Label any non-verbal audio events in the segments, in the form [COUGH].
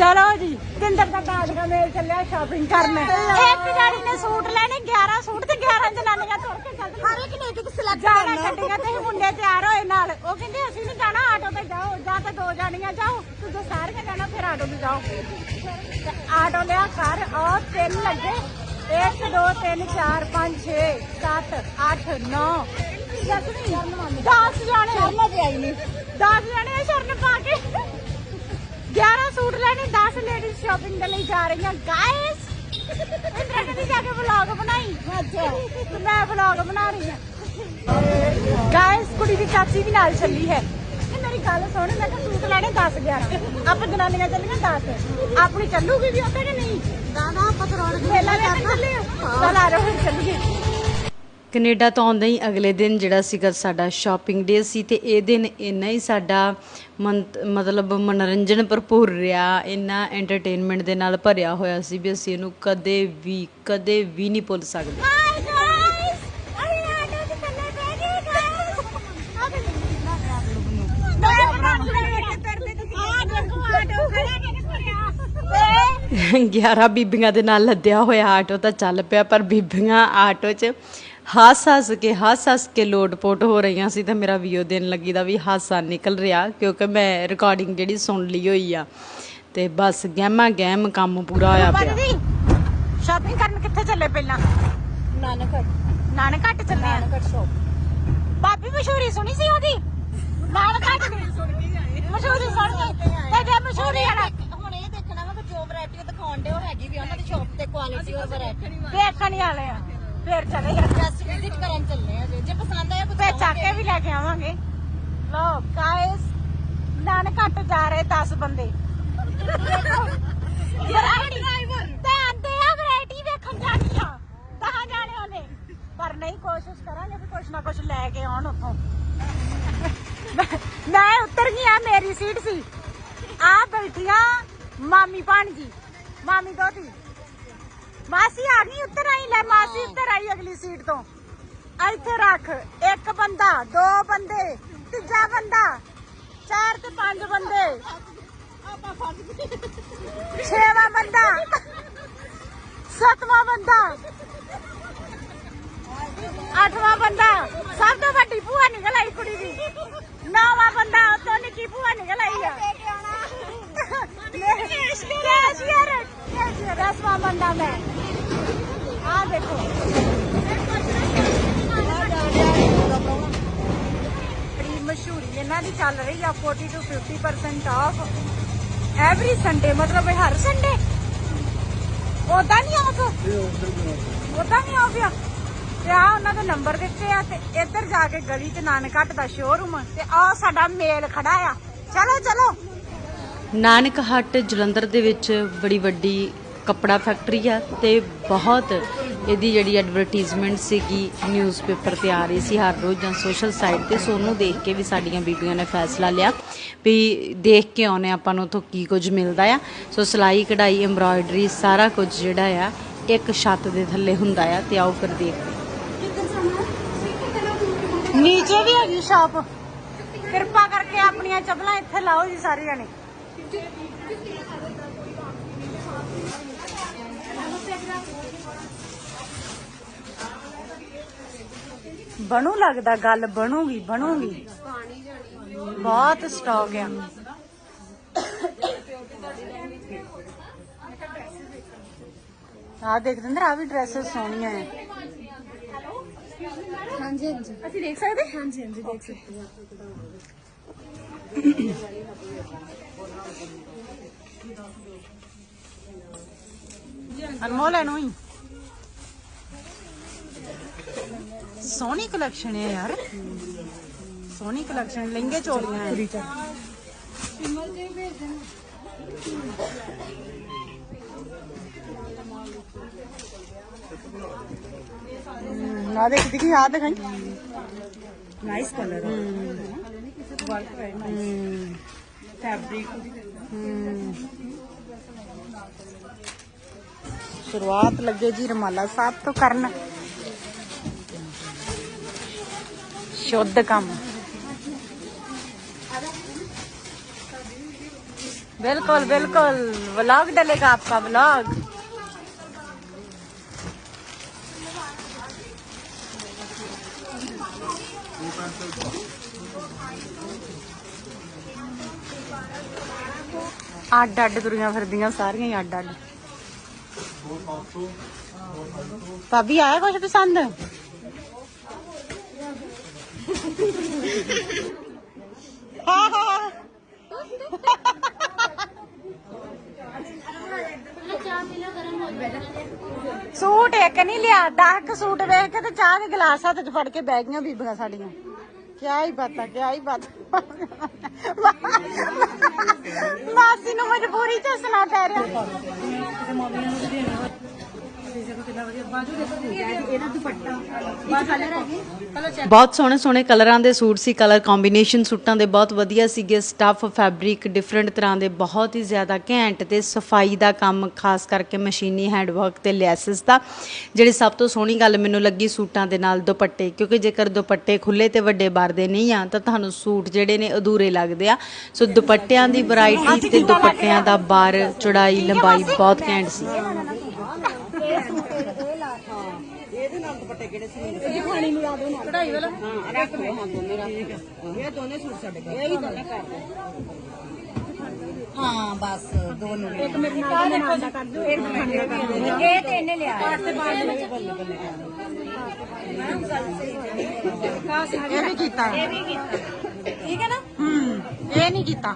ਚਲੋ ਜੀ ਜਿੰਦਰ ਦਾ ਬਾਦਗਾ ਮੇਲ ਚੱਲਿਆ ਸ਼ਾਪਿੰਗ ਕਰਨ। ਇੱਕ ਗਾੜੀ ਨੇ ਸੂਟ ਲੈਣੇ 11 ਸੂਟ ਤੇ 11 ਜਨਾਨੀਆਂ ਤੁਰ ਕੇ ਚੱਲਦੀਆਂ ਹਰ ਇੱਕ ਨੇ ਇੱਕ ਸਿਲੈਕਟ ਜਾਣਾ ਗੱਡੀਆਂ ਤੇ ਮੁੰਡੇ ਤਿਆਰ ਹੋਏ ਨਾਲ। ਉਹ ਕਹਿੰਦੇ ਅਸੀਂ ਨਹੀਂ ਜਾਣਾ ਆਟੋ ਤੇ ਜਾਓ। ਜਾਂ ਤਾਂ ਦੋ ਜਾਣੀਆਂ ਜਾਓ ਤੁਸੀਂ ਸਾਰੀਆਂ ਜਾਣਾ ਫਿਰ ਆਟੋ ਤੇ ਜਾਓ। ਤੇ ਆਟੋ ਲਿਆ ਕਰ ਉਹ ਤਿੰਨ ਲੱਗੇ। 1 2 3 4 5 6 7 8 9 10 ਜਾਣੇ। ਸ਼ਰਨ ਤੇ ਆਈ ਨਹੀਂ 10 ਜਾਣੇ ਸ਼ਰਨ ਪਾ ਕੇ। 11 ਸੂਟ ਲੈਣੇ 10 ਲੇਡੀਜ਼ ਸ਼ਾਪਿੰਗ ਦੇ ਲਈ ਜਾ ਰਹੀਆਂ। ਗਾਇਸ ਇੰਦਰਾ ਕਦੀ ਜਾ ਕੇ ਵਲੌਗ ਬਣਾਈ। ਅੱਛਾ ਮੈਂ ਵਲੌਗ ਬਣਾ ਰਹੀ ਹਾਂ। ਗਾਇਸ ਕੁੜੀ ਦੀ ਚਾਚੀ ਵੀ ਨਾਲ ਚੱਲੀ ਹੈ। ਇਹ ਮੇਰੀ ਗੱਲ ਸੁਣ ਮੈਂ ਕਿਹਾ ਸੂਟ ਲੈਣੇ 10 11 ਆਪਾਂ ਜਨਾਨੀਆਂ ਚੱਲੀਆਂ 10 ਆਪਣੀ ਚੱਲੂਗੀ ਵੀ ਉੱਥੇ ਕਿ ਨਹੀਂ? ਦਾਦਾ ਆਪਾਂ ਤਾਂ ਰੌਣਕ ਮੇਲਾ ਵੇਖਣ ਚੱਲੇ ਆ ਚਲ ਆ ਰਹੋ ਫਿਰ ਚੱਲੀਏ। ਕੈਨੇਡਾ ਤੋਂ ਆਉਂਦੇ ਹੀ ਅਗਲੇ ਦਿਨ ਜਿਹੜਾ ਸੀਗਾ ਸਾਡਾ ਸ਼ਾਪਿੰਗ ਡੇ ਸੀ ਤੇ ਇਹ ਦਿਨ ਇੰਨਾ ਹੀ ਸਾਡਾ ਮੰਤ- ਮਤਲਬ ਮਨੋਰੰਜਨ ਭਰਪੂਰ ਰਿਹਾ ਇੰਨਾ ਐਂਟਰਟੇਨਮੈਂਟ ਦੇ ਨਾਲ ਭਰਿਆ ਹੋਇਆ ਸੀ ਵੀ ਅਸੀਂ ਇਹਨੂੰ ਕਦੇ ਵੀ ਕਦੇ ਵੀ ਨਹੀਂ ਭੁੱਲ ਸਕਦੇ। 11 [LAUGHS] ਬੀਬੀਆਂ ਦੇ ਨਾਲ ਲੱਦਿਆ ਹੋਇਆ ਆਟੋ ਤਾਂ ਚੱਲ ਪਿਆ ਪਰ ਬੀਬੀਆਂ ਆਟੋ 'ਚ ਹੱਸ ਹੱਸ ਕੇ ਹੱਸ ਹੱਸ ਕੇ ਲੋਟਪੋਟ ਹੋ ਰਹੀਆਂ ਸੀ ਤਾਂ ਮੇਰਾ ਵੀਡੀਓ ਦੇਣ ਲੱਗੀ ਦਾ ਵੀ ਹਾਸਾ ਨਿਕਲ ਰਿਹਾ ਕਿਉਂਕਿ ਮੈਂ ਰਿਕਾਰਡਿੰਗ ਜਿਹੜੀ ਸੁਣ ਲਈ ਹੋਈ ਆ ਤੇ ਬਸ ਗਹਿਮਾ ਗਹਿਮ ਕੰਮ ਪੂਰਾ ਹੋਇਆ ਪਿਆ। ਸ਼ਾਪਿੰਗ ਕਰਨ ਕਿੱਥੇ ਚੱਲੇ ਪਹਿਲਾਂ? ਨਾਨਕ ਨਾਨਕਟ ਚੱਲੇ ਆ? ਨਾਨਕ ਸ਼ੋਪ ਬਾਬੀ ਮਸ਼ਹੂਰੀ ਸੁਣੀ ਸੀ ਉਹਦੀ? ਨਾਨਕਟ ਦੀ। ਮਸ਼ਹੂਰੀ ਸੁਣ ਕੇ ਤੇ ਜੇ ਮਸ਼ਹੂਰੀ ਨਾ ਹੁਣ ਇਹ ਦੇਖਣਾ ਵਾ ਕਿ ਜੋ ਵੈਰਾਈਟੀ ਦਿਖਾਉਣ ਦੇ ਉਹ ਹੈਗੀ ਵੀ ਉਹਨਾਂ ਦੀ ਸ਼ੋਪ ਤੇ ਕੁਆਲਿਟੀ ਔਰ ਵੈਰਾਈਟੀ ਦੇਖਣ ਹੀ ਵਾਲੇ ਆ। ਫੇਰ ਚਲੇ ਜਾ। ਜਸਟ ਵਿਜ਼ਿਟ ਕਰਨ ਚੱਲੇ ਆ ਜੇ। ਪਸੰਦ ਆਇਆ ਕੁਝ ਫੇਰ ਚੱਕ ਕੇ ਵੀ ਲੈ ਕੇ ਆਵਾਂਗੇ। ਲੋ ਗਾਇਸ ਨਾਨਕਟ ਜਾ ਰਹੇ 10 ਬੰਦੇ। ਵੈਰਾਈਟੀ ਤੇ ਆਂਦੇ ਆ ਵੈਰਾਈਟੀ ਵੇਖਣ ਜਾਣੀ ਆ। ਕਹਾਂ ਜਾਣੇ ਉਹਨੇ? ਪਰ ਨਹੀਂ ਕੋਸ਼ਿਸ਼ ਕਰਾਂਗੇ ਵੀ ਕੁਛ ਨਾ ਕੁਛ ਲੈ ਕੇ ਆਉਣ ਉੱਥੋਂ। ਮੈਂ- ਮੈਂ ਉੱਤਰ ਗਈ ਆ ਮੇਰੀ ਸੀਟ ਸੀ। ਆ ਬੈਠੀਆਂ ਮਾਮੀ ਭਾਣਜੀ। ਮਾਮੀ ਦੋਤੀ ਮਾਸੀ ਆ ਗਈ ਉੱਤਰ ਆਈ ਲੈ ਮਾਸੀ ਉੱਤਰ ਆਈ ਅਗਲੀ ਸੀਟ ਤੋਂ। ਇੱਥੇ ਰੱਖ ਇੱਕ ਬੰਦਾ ਦੋ ਬੰਦੇ ਤੀਜਾ ਬੰਦਾ ਚਾਰ ਤੇ ਪੰਜ ਬੰਦੇ। ਛੇਵਾਂ ਬੰਦਾ ਸੱਤਵਾਂ ਬੰਦਾ ਅੱਠਵਾਂ ਬੰਦਾ ਸਭ ਤੋਂ ਵੱਡੀ ਭੂਆ ਨਿਕਲ ਆਈ ਕੁੜੀ ਦੀ। ਨੌਵਾਂ ਬੰਦਾ ਉਤੋਂ ਨਿੱਕੀ ਭੂਆ ਨਿਕਲ ਆਈ ਆ। ਕੈਸ਼ੀਅਰ ਕੈਸ਼ੀਅਰ ਦਸਵਾਂ ਬੰਦਾ ਮੈਂ। ਦੇਖੋ। ਬੜੀ ਮਸ਼ਹੂਰੀ ਇਹਨਾਂ ਦੀ ਚੱਲ ਰਹੀ ਆ 40 to 50% ਆਫ ਐਵਰੀ ਸੰਡੇ ਮਤਲਬ ਹਰ ਸੰਡੇ ਉਦਾਂ ਨਹੀਂ ਆਫ ਉਦਾਂ ਨਹੀਂ ਆਫ ਆ? ਤੇ ਆ ਉਹਨਾਂ ਦੇ ਨੰਬਰ ਦਿੱਤੇ ਆ ਤੇ ਇੱਧਰ ਜਾ ਕੇ ਗਲੀ 'ਚ ਨਾਨਕਟ ਦਾ ਸ਼ੋਰੂਮ ਤੇ ਆ ਸਾਡਾ ਮੇਲ ਖੜਾ ਆ। ਚਲੋ ਚਲੋ। ਨਾਨਕ ਹੱਟ ਜਲੰਧਰ ਦੇ ਵਿੱਚ ਬੜੀ ਵੱਡੀ ਕੱਪੜਾ ਫੈਕਟਰੀ ਆ ਤੇ ਬਹੁਤ ਇਹਦੀ ਜਿਹੜੀ ਐਡਵਰਟਾਈਜ਼ਮੈਂਟ ਸੀਗੀ ਨਿਊਜ਼ਪੇਪਰ ਤੇ ਆ ਰਹੀ ਸੀ ਹਰ ਰੋਜ਼ ਜਾਂ ਸੋਸ਼ਲ ਸਾਈਟ ਤੇ ਸੋ ਉਹਨੂੰ ਦੇਖ ਕੇ ਵੀ ਸਾਡੀਆਂ ਬੀਬੀਆਂ ਨੇ ਫੈਸਲਾ ਲਿਆ ਵੀ ਦੇਖ ਕੇ ਆਉਨੇ ਆਪਾਂ ਨੂੰ ਉੱਥੋਂ ਕੀ ਕੁਝ ਮਿਲਦਾ ਆ। ਸੋ ਸਿਲਾਈ ਕਢਾਈ ਐਮਬਰਾਇਡਰੀ ਸਾਰਾ ਕੁਝ ਜਿਹੜਾ ਆ ਇੱਕ ਛੱਤ ਦੇ ਥੱਲੇ ਹੁੰਦਾ ਆ ਤੇ ਆਓ ਫਿਰ ਦੇਖਦੇ ਨੀਚੇ ਵੀ ਹੈਗੀ ਸ਼ਾਪ। ਕਿਰਪਾ ਕਰਕੇ ਆਪਣੀਆਂ ਚੱਪਲਾਂ ਇੱਥੇ ਲਾਓ ਜੀ ਸਾਰੇ ਜਣੇ ਬਣੂ ਲੱਗਦਾ ਗੱਲ ਬਣੂਗੀ ਬਣੂਗੀ। ਬਹੁਤ ਸਟਾਕ ਆ। ਆ ਦੇਖ ਦਿੰਦਰ ਆ ਵੀ ਡਰੈਸਸ ਸੋਹਣੀਆਂ ਆ। ਹਾਂਜੀ ਹਾਂਜੀ। ਅਸੀਂ ਦੇਖ ਸਕਦੇ? ਹਾਂਜੀ ਹਾਂਜੀ ਦੇਖ ਸਕਦੇ। ਹੋ ਅਨਮੋਲ ਇਹਨੂੰ ਹੀ। ਸੋਹਣੀ ਕਲੈਕਸ਼ਨ ਹੈ ਯਾਰ। ਸੋਹਣੀ ਕਲੈਕਸ਼ਨ ਲਹਿੰਗੇ ਚੋਲੀਆਂ ਹੈ। ਨਾ ਦੇਖ ਦਿਖੀ ਆ ਦਿਖਾਈ? ਨਾਈਸ ਕਲਰ ਹੈ ਵਰਕ ਹੈ। ਨਾਈਸ ਫੈਬਰਿਕ ਸ਼ੁਰੂਆਤ ਲੱਗੇ ਜੀ ਰਮਾਲਾ ਸਾਹਿਬ ਤੋਂ ਕਰਨ। ਸ਼ੁੱਧ ਕੰਮ बिल्कुल बिल्कुल व्लॉग डलेगा आपका व्लॉग ਅੱਡ ਅੱਡ ਤੁਰੀਆਂ ਫਿਰਦੀਆਂ ਸਾਰੀਆਂ ਹੀ ਅੱਡ ਅੱਡ ਭਾਬੀ ਆਇਆ ਕੁਝ ਪਸੰਦ ਹਾਂ ਹਾਂ ਸੂਟ ਇੱਕ ਨਹੀਂ ਲਿਆ 10 ਕੁ ਸੂਟ ਵੇਖ ਕੇ ਤੇ ਚਾਹ ਦੇ ਗਲਾਸ ਹੱਥ 'ਚ ਫੜ ਕੇ ਬਹਿ ਗਈਆਂ ਬੀਬੀਆਂ ਸਾਡੀਆਂ। ਕਿਆ ਹੀ ਪਤਾ ਕਿਆ ਹੀ ਪਤਾ ਮਾਸੀ ਨੂੰ ਮਜਬੂਰੀ ਚ ਸੁਣਾ ਪੈ ਰਿਹਾ। ਬਹੁਤ ਸੋਹਣੇ ਸੋਹਣੇ ਕਲਰਾਂ ਦੇ ਸੂਟ ਸੀ ਕਲਰ ਕੰਬੀਨੇਸ਼ਨ ਸੂਟਾਂ ਦੇ ਬਹੁਤ ਵਧੀਆ ਸੀਗੇ। ਸਟੱਫ ਫੈਬਰਿਕ ਡਿਫਰੈਂਟ ਤਰ੍ਹਾਂ ਦੇ ਬਹੁਤ ਹੀ ਜ਼ਿਆਦਾ ਘੈਂਟ ਤੇ ਸਫ਼ਾਈ ਦਾ ਕੰਮ ਖਾਸ ਕਰਕੇ ਮਸ਼ੀਨੀ ਹੈਂਡਵਰਕ ਤੇ ਲੈਸਸ ਦਾ। ਜਿਹੜੀ ਸਭ ਤੋਂ ਸੋਹਣੀ ਗੱਲ ਮੈਨੂੰ ਲੱਗੀ ਸੂਟਾਂ ਦੇ ਨਾਲ ਦੁਪੱਟੇ ਕਿਉਂਕਿ ਜੇਕਰ ਦੁਪੱਟੇ ਖੁੱਲੇ ਤੇ ਵੱਡੇ ਬਾਰ ਦੇ ਨਹੀਂ ਆ ਤਾਂ ਤੁਹਾਨੂੰ ਸੂਟ ਜਿਹੜੇ ਨੇ ਅਧੂਰੇ ਲੱਗਦੇ ਆ। ਸੋ ਦੁਪੱਟਿਆਂ ਦੀ ਵੈਰਾਈਟੀ ਤੇ ਦੁਪੱਟਿਆਂ ਦਾ ਬਾਰ ਚੌੜਾਈ ਲੰਬਾਈ ਬਹੁਤ ਘੈਂਟ ਸੀ। ਹਾਂ ਬਸ ਦੋ ਨੂੰ ਇੱਕ ਮਿੰਟ ਨਾਲ ਕਰ ਦੋ ਇੱਕ ਮਿੰਟ ਇਹ ਤੇ ਇਹਨੇ ਲਿਆ ਇਹ ਵੀ ਕੀਤਾ ਹੈ ਠੀਕ ਹੈ ਨਾ ਹੂੰ ਇਹ ਨਹੀਂ ਕੀਤਾ ਇਹ ਕਰਨਾ ਨਹੀਂ ਕਰਿਓ ਉੱਪਰ ਦਿਖਾਇਓ ਸੀਰੀਅਸ ਇਹ ਕੱਪੜੇ ਕਿਹੜੇ ਵਿੱਚ ਆ ਦੋ ਦੋ ਇਸ ਤੋਂ ਓਕੇ ਆ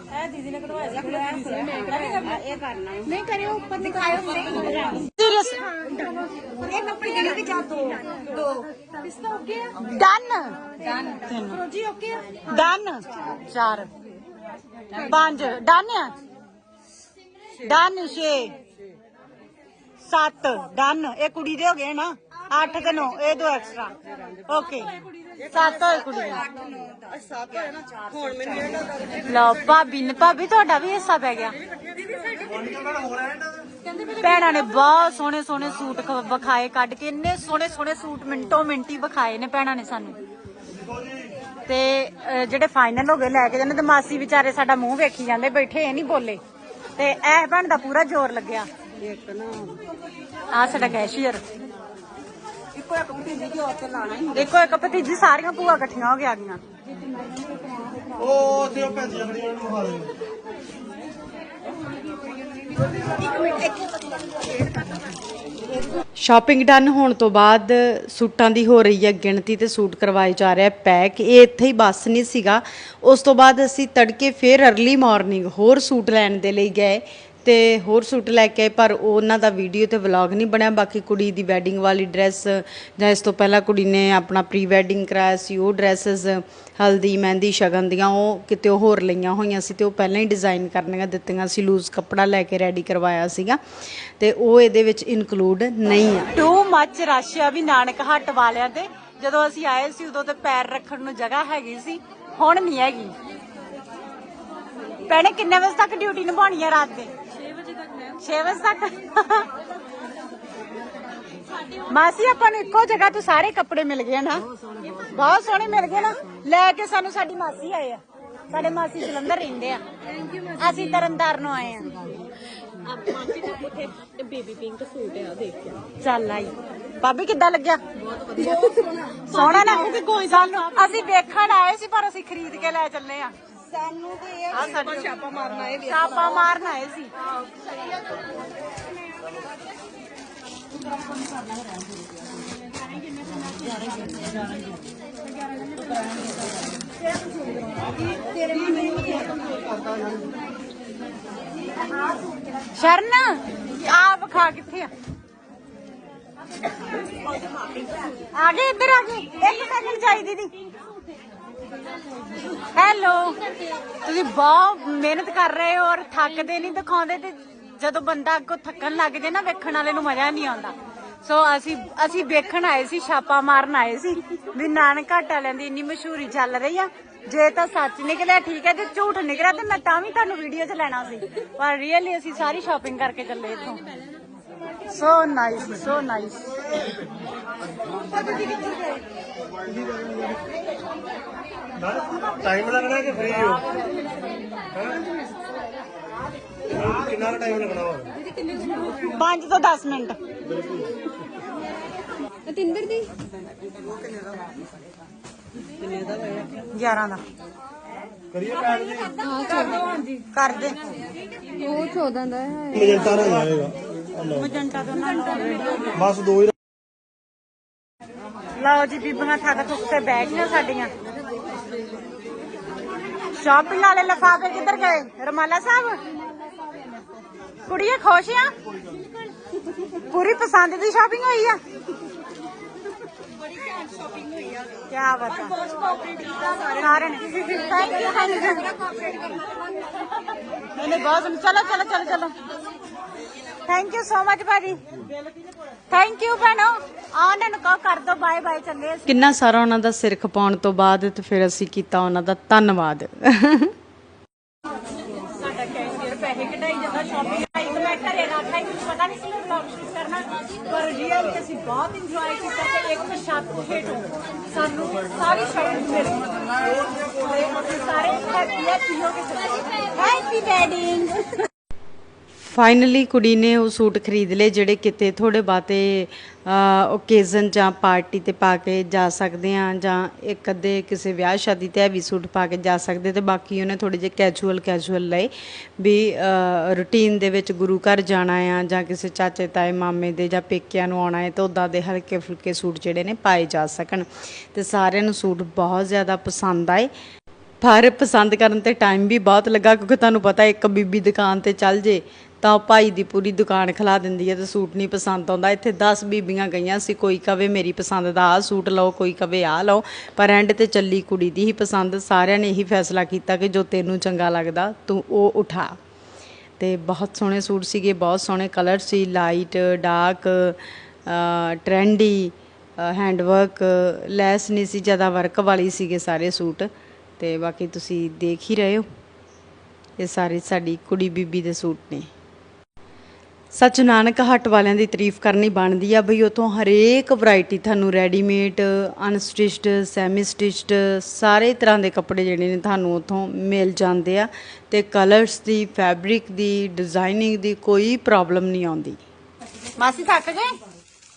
ਡਨ ਡਨ ਤਿੰਨ ਜੀ ਓਕੇ ਆ ਡਨ ਚਾਰ ਪੰਜ ਡਨ ਆ ਡਨ 6 7 ਡਨ ਇਹ ਕੁੜੀ ਦੇ ਹੋ ਗਏ ਨਾ 8 ਤੇ 9 ਇਹ ਦੋ ਐਕਸਟਰਾ ਓਕੇ 7 ਹੋਏ ਕੁੜੀ ਲਓ ਭਾਬੀ ਨੇ ਭਾਬੀ ਤੁਹਾਡਾ ਵੀ ਹਿੱਸਾ ਪੈ ਗਿਆ। ਭੈਣਾਂ ਨੇ ਬਹੁਤ ਸੋਹਣੇ ਸੋਹਣੇ ਸੂਟ ਖ- ਵਿਖਾਏ ਕੱਢ ਕੇ ਇੰਨੇ ਸੋਹਣੇ ਸੋਹਣੇ ਸੂਟ ਮਿੰਟੋ ਮਿੰਟੀ ਵਿਖਾਏ ਨੇ ਭੈਣਾਂ ਨੇ ਸਾਨੂੰ। ਤੇ ਅਹ, ਜਿਹੜੇ ਫਾਈਨਲ ਹੋ ਗਏ ਲੈ ਕੇ ਜਾਂਦੇ ਤੇ ਮਾਸੀ ਵਿਚਾਰੇ ਸਾਡਾ ਮੂੰਹ ਵੇਖੀ ਜਾਂਦੇ ਬੈਠੇ ਇਹ ਨਹੀਂ ਬੋਲੇ। ਤੇ ਇਹ ਭੈਣ ਦਾ ਪੂਰਾ ਜ਼ੋਰ ਲੱਗਿਆ। ਆ ਸਾਡਾ ਕੈਸ਼ੀਅਰ ਇੱਕੋ ਇੱਕ ਭਤੀਜੀ ਦੀ ਉੱਤੇ ਲਾਣਾ ਹੀ ਦੇਖੋ ਇੱਕ ਭਤੀਜੀ ਸਾਰੀਆਂ ਭੂਆ ਇਕੱਠੀਆਂ ਹੋ ਕੇ ਆ ਗਈਆਂ। ਉਹ ਤੇ ਉਹ ਭੈਂਜੀਆਂ ਖੜੀਆਂ ਨੂੰ ਖਾ ਰਹੇ ਸ਼ਾਪਿੰਗ ਡਨ ਹੋਣ ਤੋਂ ਬਾਅਦ ਸੂਟਾਂ ਦੀ ਹੋ ਰਹੀ ਹੈ ਗਿਣਤੀ ਤੇ ਸੂਟ ਕਰਵਾਏ ਜਾ ਰਿਹਾ ਪੈਕ। ਇਹ ਇੱਥੇ ਹੀ ਬਸ ਨਹੀਂ ਸੀਗਾ। ਉਸ ਤੋਂ ਬਾਅਦ ਅਸੀਂ ਤੜਕੇ ਫੇਰ अर्ਲੀ ਮਾਰਨਿੰਗ ਹੋਰ ਸੂਟ ਲੈਣ ਦੇ ਲਈ ਗਏ। ਤੇ ਹੋਰ ਸੂਟ ਲੈ ਕੇ ਆਏ, ਪਰ ਉਹਨਾਂ ਦਾ ਵੀਡੀਓ ਤੇ ਵਲੌਗ ਨਹੀਂ ਬਣਿਆ। ਬਾਕੀ ਕੁੜੀ ਦੀ ਵੈਡਿੰਗ ਵਾਲੀ ਡਰੈਸ ਜਾਂ ਇਸ ਤੋਂ ਪਹਿਲਾਂ ਕੁੜੀ ਨੇ ਆਪਣਾ ਪ੍ਰੀ ਵੈਡਿੰਗ ਕਰਾਇਆ ਸੀ, ਉਹ ਡਰੈਸਸ ਹਲਦੀ, ਮਹਿੰਦੀ, ਸ਼ਗਨ ਦੀਆਂ, ਉਹ ਕਿਤੇ ਹੋਰ ਲਈਆਂ ਹੋਈਆਂ ਸੀ ਤੇ ਉਹ ਪਹਿਲਾਂ ਹੀ ਡਿਜ਼ਾਈਨ ਕਰਨੀਆਂ ਦਿੱਤੀਆਂ ਸੀ ਲੂਜ਼ ਕੱਪੜਾ ਲੈ ਕੇ ਰੈਡੀ ਕਰਵਾਇਆ ਸੀਗਾ ਤੇ ਉਹ ਇਹਦੇ ਵਿੱਚ ਇਨਕਲੂਡ ਨਹੀਂ ਆ। ਟੂ ਮੱਚ ਰਸ਼ ਆ ਵੀ ਨਾਨਕ ਹੱਟ ਵਾਲਿਆਂ ਤੇ। ਜਦੋਂ ਅਸੀਂ ਆਏ ਸੀ, ਉਦੋਂ ਤੇ ਪੈਰ ਰੱਖਣ ਨੂੰ ਜਗ੍ਹਾ ਹੈਗੀ ਸੀ, ਹੁਣ ਨਹੀਂ ਹੈਗੀ। ਭੈਣੇ, ਕਿੰਨੇ ਵਜੇ ਤੱਕ ਡਿਊਟੀ ਨਿਭਾਉਣੀ ਆ ਰਾਤ ਦੇ? 6 ਵਜੇ ਤੱਕ। ਮਾਸੀ, ਆਪਾਂ ਨੂੰ ਇੱਕੋ ਜਗ੍ਹਾ ਤੋਂ ਸਾਰੇ ਕੱਪੜੇ ਮਿਲ ਗਏ ਨਾ। ਬਹੁਤ ਸੋਹਣੇ ਮਿਲ ਗਏ ਨਾ। ਲੈ ਕੇ ਸਾਨੂੰ ਸਾਡੀ ਮਾਸੀ ਆਏ ਆ। ਸਾਡੇ ਮਾਸੀ ਜਲੰਧਰ ਰਹਿੰਦੇ ਆ। ਅਸੀਂ ਤਰਨਤਾਰਨ ਆਏ ਆ। ਬੇਬੀ ਪਿੰਕ ਸੂਟ ਆ ਦੇਖਿਆ ਚੱਲ ਆਈ। ਭਾਬੀ, ਕਿੱਦਾਂ ਲੱਗਿਆ? ਸੋਹਣਾ ਨਾ। ਸਾਨੂੰ ਅਸੀਂ ਵੇਖਣ ਆਏ ਸੀ, ਪਰ ਅਸੀਂ ਖਰੀਦ ਕੇ ਲੈ ਚੱਲੇ ਆ। ਸਾਨੂੰ ਤੇ ਇਹ ਆ ਸਾਡੇ ਛਾਪਾ ਮਾਰਨਾ ਇਹ ਛਾਪਾ ਮਾਰਨ ਆਏ ਸੀ। ਸ਼ਰਨ ਆ ਵਿਖਾ ਕਿੱਥੇ ਆ? ਆ ਗਏ ਇੱਧਰ ਆ ਗਏ। ਇੱਕ ਸੈਕਿੰਡ ਚਾਹੀਦੀ ਦੀ ਹੈਲੋ ਤੁਸੀਂ ਬਹੁਤ ਮਿਹਨਤ ਕਰ ਰਹੇ ਹੋ ਔਰ ਥੱਕਦੇ ਨਹੀਂ, ਦਿਖਾਉਂਦੇ ਤੇ ਜਦੋਂ ਬੰਦਾ ਅੱਗੋਂ ਥੱਕਣ ਲੱਗ ਜੇ ਨਾ, ਵੇਖਣ ਵਾਲੇ ਨੂੰ ਮਜ਼ਾ ਨਹੀਂ ਆਉਂਦਾ। ਸੋ ਅਸੀਂ ਅਸੀਂ ਵੇਖਣ ਆਏ ਸੀ, ਛਾਪਾ ਮਾਰਨ ਆਏ ਸੀ। ਵੀ ਨਾਨਕ ਘਾਟ ਵਾਲਿਆਂ ਦੀ ਇੰਨੀ ਮਸ਼ਹੂਰੀ ਚੱਲ ਰਹੀ ਆ। ਜੇ ਤਾਂ ਸੱਚ ਨਿਕਲਿਆ, ਠੀਕ ਹੈ ਜੇ ਝੂਠ ਨਿਕਲਿਆ, ਤੇ ਮੈਂ ਤਾਂ ਵੀ ਤੁਹਾਨੂੰ ਵੀਡੀਓ 'ਚ ਲੈਣਾ ਸੀ। ਪਰ ਰੀਅਲੀ ਅਸੀਂ ਸਾਰੀ ਸ਼ਾਪਿੰਗ ਕਰਕੇ ਚੱਲੇ ਇੱਥੋਂ। So nice so nice time ਲੱਗਣਾ ਕਿ ਫ੍ਰੀ ਹੋ? ਕਿੰਨਾ ਟਾਈਮ ਲੱਗਣਾ ਵਾ 5 ਤੋਂ 10 ਮਿੰਟ। ਅਤਿੰਦਰ ਦੀ? 11 ਦਾ। ਕਰੀਏ ਪੈਣ ਜੀ? ਕਰ ਦੇ। ਉਹ 14 ਦਾ ਹੈ। ਮਜੰਟਾ ਆਏਗਾ। ਬਸ ਦੋ ਹੀ ਲਓ ਜੀ ਬੀਬੀਆਂ ਥੱਕ ਥੁੱਕ ਕੇ ਬੈਠ ਗਈਆਂ ਸਾਡੀਆਂ। ਸ਼ਾਪਿੰਗ ਵਾਲੇ ਲਫਾਫੇ ਕਿੱਧਰ ਗਏ? ਰਮਾਲਾ ਸਾਹਿਬ? ਕੁੜੀਏ ਖੁਸ਼ ਆ? ਪੂਰੀ ਪਸੰਦ ਦੀ ਸ਼ਾਪਿੰਗ ਹੋਈ ਆ? ਬੜੀ ਘੈਂਟ ਸ਼ਾਪਿੰਗ ਹੋਈ ਆ ਕੀ ਬਾਤ ਆ। ਬਹੁਤ ਕੋਆਪਰੇਟ ਕੀਤਾ ਸਾਰੇ ਸਾਰਿਆਂ ਨੇ ਥੈਂਕ ਯੂ ਥੈਂਕ ਯੂ ਨਹੀਂ ਬਹੁਤ ਸੋਹਣੀ। ਚਲੋ ਚਲੋ ਚਲੋ ਚਲੋ। ਥੈਂਕ ਯੂ ਸੋ ਮਚ ਭਾਜੀ। ਥੈਂਕ ਯੂ ਭੈਣੋ। ਆ ਉਹਨਾਂ ਨੂੰ ਕਹੋ ਕਰ ਦੋ ਬਾਏ ਬਾਏ ਚੰਗੇ ਅਸੀਂ। ਕਿੰਨਾ ਸਾਰਾ ਉਹਨਾਂ ਦਾ ਸਿਰ ਖਪਾਉਣ ਤੋਂ ਬਾਅਦ ਤੇ ਫਿਰ ਅਸੀਂ ਕੀਤਾ ਉਹਨਾਂ ਦਾ ਧੰਨਵਾਦ। ਸਾਡਾ ਕੈਸ਼ੀਅਰ ਪੈਸੇ ਕਢਾਈ ਜਾਂਦਾ ਸ਼ਾਪਿੰਗ ਆਈ ਤੇ ਮੈਂ ਘਰੇ ਰੱਖਾਈ ਮੈਨੂੰ ਪਤਾ ਨਹੀਂ ਸੀ ਵਲੌਗ ਸ਼ੂਟ ਕਰਨਾ। ਪਰ ਰੀਅਲ ਅਸੀਂ ਬਹੁਤ ਇੰਜੋਏ ਕੀਤਾ ਤੇ ਇੱਕ ਛੱਤ ਹੇਠੋਂ ਸਾਨੂੰ ਸਾਰੀ ਸ਼ਾਪਿੰਗ ਮਿਲੀ ਤੇ ਅਸੀਂ ਸਾਰੇ ਹੈਪੀ ਹੈਪੀ ਹੋ ਕੇ ਹੈਪੀ ਵੈਡਿੰਗ ਫਾਈਨਲੀ ਕੁੜੀ ਨੇ ਉਹ ਸੂਟ ਖਰੀਦ ਲਏ ਜਿਹੜੇ ਕਿਤੇ ਥੋੜੇ ਬਾਤੇ ਓਕੇਜ਼ਨ ਜਾਂ ਪਾਰਟੀ ਤੇ ਪਾ ਕੇ ਜਾ ਸਕਦੇ ਆ ਜਾਂ ਇੱਕ ਅੱਧੇ ਕਿਸੇ ਵਿਆਹ ਸ਼ਾਦੀ ਤੇ ਵੀ ਸੂਟ ਪਾ ਕੇ ਜਾ ਸਕਦੇ ਤੇ ਬਾਕੀ ਉਹਨੇ ਥੋੜੇ ਜਿਹੇ ਕੈਜੂਅਲ ਕੈਜੂਅਲ ਲਏ ਵੀ ਰੁਟੀਨ ਦੇ ਵਿੱਚ ਗੁਰੂ ਘਰ ਜਾਣਾ ਆ ਜਾਂ ਕਿਸੇ ਚਾਚੇ, ਤਾਏ, ਮਾਮੇ ਦੇ ਜਾਂ ਪੇਕਿਆਂ ਨੂੰ ਆਉਣਾ ਹੈ ਤਾਂ ਉਦਾਂ ਦੇ ਹਲਕੇ ਫੁਲਕੇ ਸੂਟ ਜਿਹੜੇ ਨੇ ਪਾਏ ਜਾ ਸਕਣ ਤੇ ਸਾਰਿਆਂ ਨੂੰ ਸੂਟ ਬਹੁਤ ਜ਼ਿਆਦਾ ਪਸੰਦ ਆਏ। ਪਰ ਪਸੰਦ ਕਰਨ ਤੇ ਟਾਈਮ ਵੀ ਬਹੁਤ ਲੱਗਾ ਕਿਉਂਕਿ ਤੁਹਾਨੂੰ ਪਤਾ ਇੱਕ ਬੀਬੀ ਦੁਕਾਨ ਤੇ ਚੱਲ ਜੇ ਤਾਂ ਉਹ ਭਾਈ ਦੀ ਪੂਰੀ ਦੁਕਾਨ ਖਿਲਾ ਦਿੰਦੀ ਹੈ ਤੇ ਸੂਟ ਨਹੀਂ ਪਸੰਦ ਆਉਂਦਾ। ਇੱਥੇ 10 ਬੀਬੀਆਂ ਗਈਆਂ ਸੀ, ਕੋਈ ਕਵੇ ਮੇਰੀ ਪਸੰਦ ਦਾ ਆਹ ਸੂਟ ਲਓ, ਕੋਈ ਕਵੇ ਆਹ ਲਓ। ਪਰ ਐਂਡ ਤੇ ਚੱਲੀ ਕੁੜੀ ਦੀ ਹੀ ਪਸੰਦ। ਸਾਰਿਆਂ ਨੇ ਇਹੀ ਫੈਸਲਾ ਕੀਤਾ ਕਿ ਜੋ ਤੈਨੂੰ ਚੰਗਾ ਲੱਗਦਾ, ਤੂੰ ਉਹ ਉਠਾ। ਤੇ ਬਹੁਤ ਸੋਹਣੇ ਸੂਟ ਸੀਗੇ, ਬਹੁਤ ਸੋਹਣੇ ਕਲਰ ਸੀ। Light dark trendy handwork lace ਨਹੀਂ ਸੀ, ਜ਼ਿਆਦਾ ਵਰਕ ਵਾਲੀ ਸੀਗੇ ਸਾਰੇ ਸੂਟ। ਤੇ ਬਾਕੀ ਤੁਸੀਂ ਦੇਖ ਹੀ ਰਹੇ ਹੋ। ਇਹ ਸਾਰੇ ਸਾਡੀ ਕੁੜੀ ਬੀਬੀ ਦੇ ਸੂਟ ਨੇ। ਸੱਚ ਨਾਨਕ ਹੱਟ ਵਾਲਿਆਂ ਦੀ ਤਾਰੀਫ ਕਰਨੀ ਬਣਦੀ ਆ ਬਈ ਉਤੋਂ ਹਰੇਕ ਵੈਰਾਈਟੀ ਤੁਹਾਨੂੰ ਰੈਡੀਮੇਡ ਅਨਸਟਿਚਡ ਸੈਮੀ ਸਟਿਚਡ ਸਾਰੇ ਤਰ੍ਹਾਂ ਦੇ ਕੱਪੜੇ ਜਿਹੜੇ ਨੇ ਤੁਹਾਨੂੰ ਉਥੋਂ ਮਿਲ ਜਾਂਦੇ ਆ ਤੇ ਕਲਰਸ ਦੀ ਫੈਬਰਿਕ ਦੀ ਡਿਜ਼ਾਈਨਿੰਗ ਦੀ ਕੋਈ ਪ੍ਰੋਬਲਮ ਨਹੀਂ ਆਉਂਦੀ। ਮਾਸੀ ਥੱਕ ਗਏ?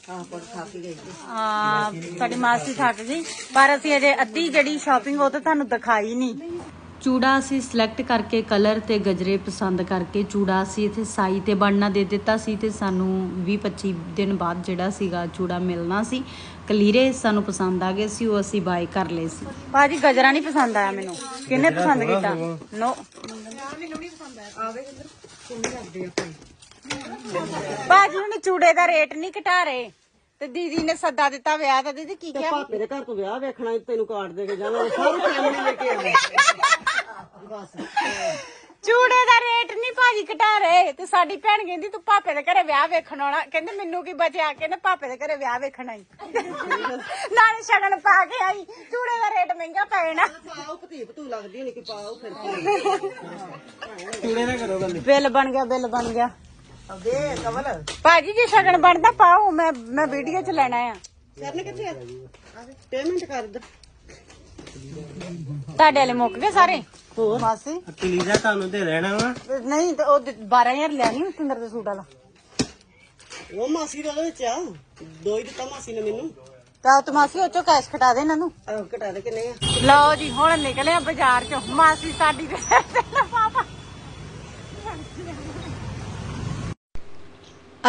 ਹਾਂ ਪਰ ਥੱਕ ਗਈ। ਹਾਂ ਸਾਡੀ ਮਾਸੀ ਥੱਕ ਗਈ। ਪਰ ਅਸੀਂ ਅਜੇ ਅੱਧੀ ਜਿਹੜੀ ਸ਼ਾਪਿੰਗ ਉਹ ਤਾਂ ਤੁਹਾਨੂੰ ਦਿਖਾਈ ਨਹੀਂ। ਚੂੜਾ ਅਸੀਂ ਸਿਲੈਕਟ ਕਰਕੇ ਕਲਰ ਤੇ ਗਜਰੇ ਪਸੰਦ ਕਰਕੇ ਚੂੜਾ ਅਸੀਂ ਇੱਥੇ ਸਾਈ ਤੇ ਬਣਨਾ ਦੇ ਦਿੱਤਾ ਸੀ ਤੇ ਸਾਨੂੰ 20-25 ਦਿਨ ਬਾਅਦ ਜਿਹੜਾ ਸੀਗਾ ਚੂੜਾ ਮਿਲਣਾ ਸੀ। ਕਲੀਰੇ ਸਾਨੂੰ ਪਸੰਦ ਆ ਗਏ ਸੀ ਉਹ ਅਸੀਂ ਬਾਈ ਕਰ ਲਏ ਸੀ। ਭਾਜੀ ਗਜਰਾ ਨਹੀਂ ਪਸੰਦ ਆਇਆ ਮੈਨੂੰ। ਕਿਹਨੇ ਪਸੰਦ ਕੀਤਾ? ਨੋ। ਭਾਜੀ ਉਹਨੇ ਚੂੜੇ ਦਾ ਰੇਟ ਨਹੀਂ ਘਟਾ ਰਹੇ। ਤੇ ਦੀਦੀ ਨੇ ਸੱਦਾ ਦਿੱਤਾ ਵਿਆਹ ਦਾ ਦੀਦੀ ਕੀ ਕਿਹਾ? ਮੇਰੇ ਘਰ ਤੋਂ ਵਿਆਹ ਵੇਖਣਾ ਤੈਨੂੰ ਕਾਰਡ ਦੇ ਕੇ ਜਾਣਾ ਸਾਰੀ ਫੈਮਿਲੀ ਲੈ ਕੇ ਆਵੇ ਚੂੜੇ ਦਾ ਰੇਟ ਨਹੀਂ ਭਾਜੀ ਘਟਾ ਰਹੇ। ਤੇ ਸਾਡੀ ਭੈਣ ਕਹਿੰਦੀ ਤੂੰ ਪਾਪੇ ਦੇ ਘਰੇ ਵਿਆਹ ਵੇਖਣ ਆਉਣਾ। ਕਹਿੰਦੇ ਮੈਨੂੰ ਕੀ ਬਚਿਆ? ਕਹਿੰਦੇ ਪਾਪੇ ਦੇ ਘਰੇ ਵਿਆਹ ਵੇਖਣ ਆਈ ਨਾਲੇ ਸ਼ਗਨ ਪਾ ਕੇ ਆਈ। ਚੂੜੇ ਦਾ ਰੇਟ ਮਹਿੰਗਾ ਪੈਣਾ ਪਾਓ ਭਤੀਪ ਤੂੰ ਲੱਗਦੀ ਨਹੀਂ ਕਿ ਪਾਓ ਫਿਰ ਚੂੜੇ ਨਾ ਕਰੋ ਗੱਲ। ਬਿੱਲ ਬਣ ਗਿਆ ਬਿੱਲ ਬਣ ਗਿਆ। ਦੇ ਕਮਲ। ਭਾਜੀ ਜੇ ਸ਼ਗਨ ਬਣਦਾ ਪਾਓ। ਮੈਂ ਮੈਂ ਵੀਡੀਓ ਚ ਲੈਣਾ ਆ। ਕਰਨ ਕਿੱਥੇ ਆ? ਪੇਮੈਂਟ ਕਰ ਦੇ। ਤੁਹਾਡੇ ਵਾਲੇ ਮੁੱਕ ਗਏ ਸਾਰੇ? ਹੋਰ? ਮਾਸੀ? ਕਲੀਜਾ ਤੁਹਾਨੂੰ ਦੇ ਰਹਿਣਾ ਵਾ। ਨਹੀਂ ਤੇ ਉਹ 12000 ਲਿਆ ਨਹੀਂ ਸੁੰਦਰ ਦੇ ਸੂਟ ਵਾਲਾ। ਉਹ ਮਾਸੀ ਦਾ ਉਹਦੇ ਵਿੱਚ ਆ। ਦੋ ਹੀ ਦਿੱਤਾ ਮਾਸੀ ਨੇ ਮੈਨੂੰ। ਤਾਂ ਤੂੰ ਮਾਸੀ ਉਹ ਚੋਂ ਕੈਸ਼ ਕਟਾ ਦੇ ਇਹਨਾਂ ਨੂੰ। ਆਹ ਘਟਾ ਦੇ ਕਿੰਨੇ ਆ? ਲਓ ਜੀ ਹੁਣ ਨਿਕਲੇ ਆ ਬਾਜ਼ਾਰ ਚੋਂ। ਮਾਸੀ ਸਾਡੀ ਦੇ ਸਿਰ ਤੇ ਲਫਾਫਾ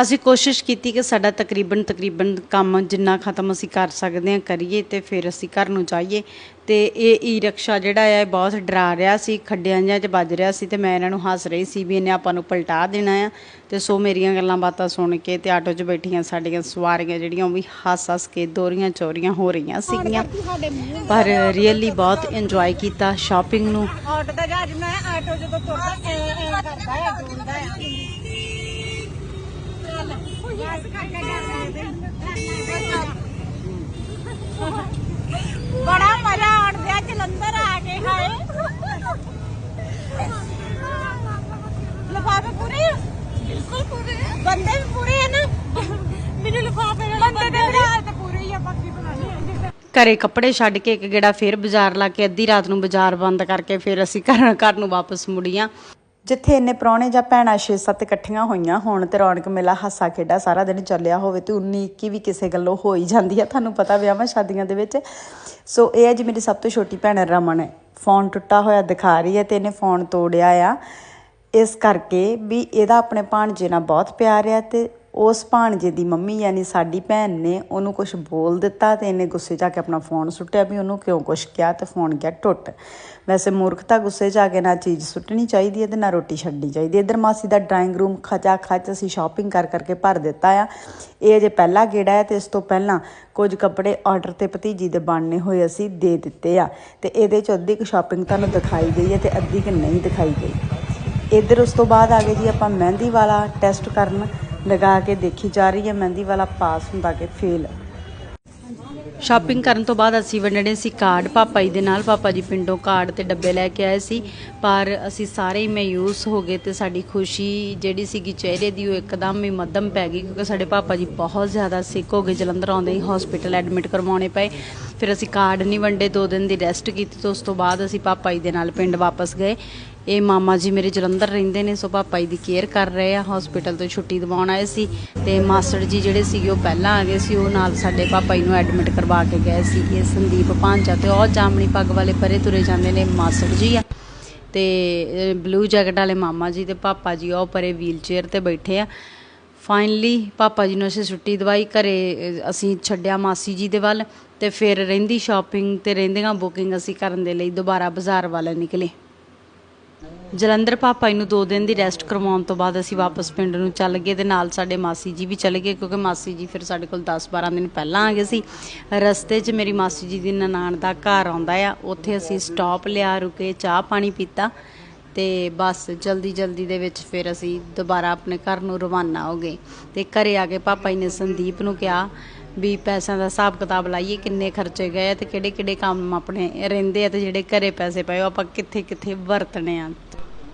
ਅਸੀਂ ਕੋਸ਼ਿਸ਼ ਕੀਤੀ ਕਿ ਸਾਡਾ ਤਕਰੀਬਨ ਤਕਰੀਬਨ ਕੰਮ ਜਿੰਨਾ ਖਤਮ ਅਸੀਂ ਕਰ ਸਕਦੇ ਹਾਂ, ਕਰੀਏ ਤੇ ਫਿਰ ਅਸੀਂ ਘਰ ਨੂੰ ਜਾਈਏ। ਤੇ ਇਹ ਈ ਰਿਕਸ਼ਾ ਜਿਹੜਾ ਹੈ ਬਹੁਤ ਡਰਾ ਰਿਹਾ ਸੀ, ਖੱਡਿਆਂ ਜਿਹਾ 'ਚ ਵੱਜ ਰਿਹਾ ਸੀ ਤੇ ਮੈਂ ਇਹਨਾਂ ਨੂੰ ਹੱਸ ਰਹੀ ਸੀ ਵੀ ਇਹਨੇ ਆਪਾਂ ਨੂੰ ਪਲਟਾ ਦੇਣਾ ਆ। ਤੇ ਸੋ ਮੇਰੀਆਂ ਗੱਲਾਂ ਬਾਤਾਂ ਸੁਣ ਕੇ ਤੇ ਆਟੋ 'ਚ ਬੈਠੀਆਂ ਸਾਡੀਆਂ ਸਵਾਰੀਆਂ ਜਿਹੜੀਆਂ ਉਹ ਵੀ ਹੱਸ ਹੱਸ ਕੇ ਦੋਰੀਆਂ ਚੋਰੀਆਂ ਹੋ ਰਹੀਆਂ ਸੀਗੀਆਂ। ਪਰ ਰੀਅਲੀ ਬਹੁਤ ਇੰਜੋਏ ਕੀਤਾ ਸ਼ਾਪਿੰਗ ਨੂੰ। ਆਟੋ ਦਾ ਜਹਾਜ਼ ਮੈਂ ਆਟੋ ਜਦੋਂ ਤੁਰਦਾ ਐ ਐ ਕਰਦਾ ਆ, ਡੋਲਦਾ ਆ। ਬੜਾ ਮਜ਼ਾ ਆਉਂਦਾ ਜਲੰਧਰ ਆ ਕੇ ਹਾਏ ਲਫਾਫੇ ਪੂਰੇ ਆ? ਬਿਲਕੁਲ ਪੂਰੇ ਆ। ਬੰਦੇ ਵੀ ਪੂਰੇ ਆ ਨਾ? ਮੈਨੂੰ ਲਫਾਫੇ ਨਾਲ ਬੰਦੇ ਦੇ ਹਾਲ ਤੇ ਪੂਰੇ ਹੀ ਆ ਬਾਕੀ ਪਤਾ ਨਹੀਂ ਘਰੇ ਕੱਪੜੇ ਛੱਡ ਕੇ ਇੱਕ ਗੇੜਾ ਫੇਰ ਬਾਜ਼ਾਰ ਲਾ ਕੇ ਅੱਧੀ ਰਾਤ ਨੂੰ ਬਾਜ਼ਾਰ ਬੰਦ ਕਰਕੇ ਫਿਰ ਅਸੀਂ ਘਰ ਘਰ ਨੂੰ ਵਾਪਸ ਮੁੜੀਆਂ। ਜਿੱਥੇ ਇੰਨੇ ਪ੍ਰਾਹੁਣੇ ਜਾਂ ਭੈਣਾਂ 6-7 ਇਕੱਠੀਆਂ ਹੋਈਆਂ ਹੋਣ ਤੇ ਰੌਣਕ ਮੇਲਾ, ਹਾਸਾ ਖੇਡਾ ਸਾਰਾ ਦਿਨ ਚੱਲਿਆ ਹੋਵੇ ਤੇ 19 21 ਵੀ ਕਿਸੇ ਗੱਲੋਂ ਹੋ ਹੀ ਜਾਂਦੀ ਆ, ਤੁਹਾਨੂੰ ਪਤਾ ਵਿਆਹਾਂ ਸ਼ਾਦੀਆਂ ਦੇ ਵਿੱਚ। ਸੋ ਇਹ ਹੈ ਜੀ ਮੇਰੀ ਸਭ ਤੋਂ ਛੋਟੀ ਭੈਣ ਰਮਨ। ਫੋਨ ਟੁੱਟਾ ਹੋਇਆ ਦਿਖਾ ਰਹੀ ਹੈ ਤੇ ਇਹਨੇ ਫੋਨ ਤੋੜਿਆ ਆ। ਇਸ ਕਰਕੇ ਵੀ ਇਹਦਾ ਆਪਣੇ ਭਾਣਜੇ ਨਾਲ ਬਹੁਤ ਪਿਆਰ ਆ ਤੇ ਉਸ ਭਾਣਜੇ ਦੀ ਮੰਮੀ ਯਾਨੀ ਸਾਡੀ ਭੈਣ ਨੇ ਉਹਨੂੰ ਕੁਝ ਬੋਲ ਦਿੱਤਾ ਤੇ ਇਹਨੇ ਗੁੱਸੇ 'ਚ ਆ ਕੇ ਆਪਣਾ ਫੋਨ ਸੁੱਟਿਆ ਵੀ ਉਹਨੂੰ ਕਿਉਂ ਕੁਝ ਕਿਹਾ ਤੇ ਫੋਨ ਗਿਆ ਟੁੱਟ। ਵੈਸੇ ਮੂਰਖਤਾ ਗੁੱਸੇ 'ਚ ਆ ਕੇ ਨਾ ਚੀਜ਼ ਸੁੱਟਣੀ ਚਾਹੀਦੀ ਹੈ ਤੇ ਨਾ ਰੋਟੀ ਛੱਡਣੀ ਚਾਹੀਦੀ ਹੈ। ਇਧਰ ਮਾਸੀ ਦਾ ਡਰਾਇੰਗ ਰੂਮ ਖਚਾ ਖਚ ਅਸੀਂ ਸ਼ਾਪਿੰਗ ਕਰ ਕਰਕੇ ਭਰ ਦਿੱਤਾ ਆ। ਇਹ ਅਜੇ ਪਹਿਲਾ ਗੇੜਾ ਹੈ ਤੇ ਇਸ ਤੋਂ ਪਹਿਲਾਂ ਕੁਝ ਕੱਪੜੇ ਆਰਡਰ ਤੇ ਭਤੀਜੀ ਦੇ ਬਣਨੇ ਹੋਏ ਅਸੀਂ ਦੇ ਦਿੱਤੇ ਆ ਤੇ ਇਹਦੇ 'ਚ ਅੱਧੀ ਕੁ ਸ਼ਾਪਿੰਗ ਤੁਹਾਨੂੰ ਦਿਖਾਈ ਗਈ ਹੈ ਤੇ ਅੱਧੀ ਕੁ ਨਹੀਂ ਦਿਖਾਈ ਗਈ। ਇੱਧਰ ਉਸ ਤੋਂ ਬਾਅਦ ਆ ਗਏ ਜੀ ਆਪਾਂ ਮਹਿੰਦੀ ਵਾਲਾ ਟੈਸਟ ਕਰਨ। ਲਗਾ ਕੇ ਦੇਖੀ ਜਾ ਰਹੀ ਹੈ। ਮਹਿੰਦੀ ਵਾਲਾ ਪਾਸ ਹੁੰਦਾ ਕਿ ਫੇਲ ਸ਼ਾਪਿੰਗ ਕਰਨ ਤੋਂ ਬਾਅਦ ਅਸੀਂ ਵੰਡਣੇ ਸੀ ਕਾਰਡ। ਪਾਪਾ ਜੀ ਦੇ ਨਾਲ ਪਾਪਾ ਜੀ ਪਿੰਡੋਂ ਕਾਰਡ ਤੇ ਡੱਬੇ ਲੈ ਕੇ ਆਏ ਸੀ। ਪਰ ਅਸੀਂ ਸਾਰੇ ਹੀ ਮਾਯੂਸ ਹੋ ਗਏ ਤੇ ਸਾਡੀ ਖੁਸ਼ੀ ਜਿਹੜੀ ਸੀਗੀ ਚਿਹਰੇ ਦੀ ਉਹ ਇੱਕਦਮ ਹੀ ਮੱਧਮ ਪੈ ਗਈ ਕਿਉਂਕਿ ਸਾਡੇ ਪਾਪਾ ਜੀ ਬਹੁਤ ਜ਼ਿਆਦਾ ਸਿੱਕ ਹੋ ਗਏ। ਜਲੰਧਰ ਆਉਂਦੇ ਹੀ ਹਸਪੀਟਲ ਐਡਮਿਟ ਕਰਵਾਉਣੇ ਪਏ। ਫਿਰ ਅਸੀਂ ਕਾਰਡ ਨਹੀਂ ਵੰਡੇ, ਦੋ ਦਿਨ ਦੀ ਰੈਸਟ ਕੀਤੀ ਤੇ ਉਸ ਤੋਂ ਬਾਅਦ ਅਸੀਂ ਪਾਪਾ ਜੀ ਦੇ ਨਾਲ ਪਿੰਡ ਵਾਪਸ ਗਏ। ਇਹ ਮਾਮਾ ਜੀ ਮੇਰੇ ਜਲੰਧਰ ਰਹਿੰਦੇ ਨੇ, ਸੋ ਪਾਪਾ ਜੀ ਦੀ ਕੇਅਰ ਕਰ ਰਹੇ ਆ। ਹਸਪੀਟਲ ਤੋਂ ਛੁੱਟੀ ਦਿਵਾਉਣ ਆਏ ਸੀ ਤੇ ਮਾਸਟਰ ਜੀ ਜਿਹੜੇ ਸੀਗੇ, ਉਹ ਪਹਿਲਾਂ ਆ ਗਏ ਸੀ। ਉਹ ਨਾਲ ਸਾਡੇ ਪਾਪਾ ਜੀ ਨੂੰ ਐਡਮਿਟ ਕਰਵਾ ਕੇ ਗਏ ਸੀ। ਇਹ ਸੰਦੀਪ ਭਾਂਜਾ ਤੇ ਉਹ ਜਾਮਣੀ ਪੱਗ ਵਾਲੇ ਪਰੇ ਤੁਰੇ ਜਾਂਦੇ ਨੇ ਮਾਸਟਰ ਜੀ ਆ। ਤੇ ਬਲੂ ਜੈਕਟ ਵਾਲੇ ਮਾਮਾ ਜੀ ਤੇ ਪਾਪਾ ਜੀ ਉਹ ਪਰੇ ਵੀਲਚੇਅਰ ਤੇ ਬੈਠੇ ਆ। ਫਾਈਨਲੀ ਪਾਪਾ ਜੀ ਨੂੰ ਅਸੀਂ ਛੁੱਟੀ ਦਵਾਈ। ਘਰੇ ਅਸੀਂ ਛੱਡਿਆ ਮਾਸੀ ਜੀ ਦੇ ਵੱਲ ਤੇ ਫਿਰ ਰਹਿੰਦੀ ਸ਼ਾਪਿੰਗ ਤੇ ਰਹਿੰਦੀਆਂ ਬੁਕਿੰਗ ਅਸੀਂ ਕਰਨ ਦੇ ਲਈ ਦੁਬਾਰਾ ਬਾਜ਼ਾਰ ਵਾਲੇ ਨਿਕਲੇ। ਜਲੰਧਰ ਪਾਪਾ ਜੀ ਨੂੰ 2 ਦਿਨ ਦੀ ਰੈਸਟ ਕਰਵਾਉਣ ਤੋਂ ਬਾਅਦ ਅਸੀਂ ਵਾਪਸ ਪਿੰਡ ਨੂੰ ਚੱਲ ਗਏ ਤੇ ਨਾਲ ਸਾਡੇ ਮਾਸੀ ਜੀ ਵੀ ਚਲੇ ਗਏ ਕਿਉਂਕਿ ਮਾਸੀ ਜੀ ਫਿਰ ਸਾਡੇ ਕੋਲ 10-12 ਦਿਨ ਪਹਿਲਾਂ ਆ ਗਏ ਸੀ। ਰਸਤੇ 'ਚ ਮੇਰੀ ਮਾਸੀ ਜੀ ਦੀ ਨਨਾਣ ਦਾ ਘਰ ਆਉਂਦਾ ਆ। ਉੱਥੇ ਅਸੀਂ ਸਟਾਪ ਲਿਆ, ਰੁਕੇ, ਚਾਹ ਪਾਣੀ ਪੀਤਾ ਤੇ ਬਸ ਜਲਦੀ ਜਲਦੀ ਦੇ ਵਿੱਚ ਫਿਰ ਅਸੀਂ ਦੁਬਾਰਾ ਆਪਣੇ ਘਰ ਨੂੰ ਰਵਾਨਾ ਹੋ ਗਏ ਤੇ ਘਰੇ ਆ ਕੇ ਪਾਪਾ ਜੀ ਨੇ ਸੰਦੀਪ ਨੂੰ ਕਿਹਾ ਵੀ ਪੈਸਿਆਂ ਦਾ ਹਿਸਾਬ ਕਿਤਾਬ ਲਾਈਏ, ਕਿੰਨੇ ਖਰਚੇ ਗਏ ਆ ਤੇ ਕਿਹੜੇ ਕਿਹੜੇ ਕੰਮ ਆਪਣੇ ਰਹਿੰਦੇ ਆ ਤੇ ਜਿਹੜੇ ਘਰੇ ਪੈਸੇ ਪਏ ਉਹ ਆਪਾਂ ਕਿੱਥੇ ਕਿੱਥੇ ਵਰਤਣੇ ਆ।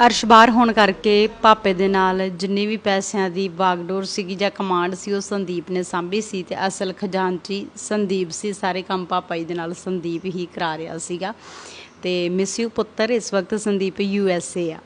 ਅਰਸ਼ ਬਾਹਰ ਹੋਣ ਕਰਕੇ ਪਾਪੇ ਦੇ ਨਾਲ ਜਿੰਨੀ ਵੀ ਪੈਸਿਆਂ ਦੀ ਬਾਗਡੋਰ ਸੀਗੀ ਜਾਂ ਕਮਾਂਡ ਸੀ, ਉਹ ਸੰਦੀਪ ਨੇ ਸਾਂਭੀ ਸੀ ਤੇ ਅਸਲ ਖਜ਼ਾਨਚੀ ਸੰਦੀਪ ਸੀ। ਸਾਰੇ ਕੰਮ ਪਾਪਾ ਜੀ ਦੇ ਨਾਲ ਸੰਦੀਪ ਹੀ ਕਰਾ ਰਿਹਾ ਸੀਗਾ ਤੇ ਮਿਸ ਪੁੱਤਰ, ਇਸ ਵਕਤ ਸੰਦੀਪ ਯੂ ਐਸ ਏ ਆ।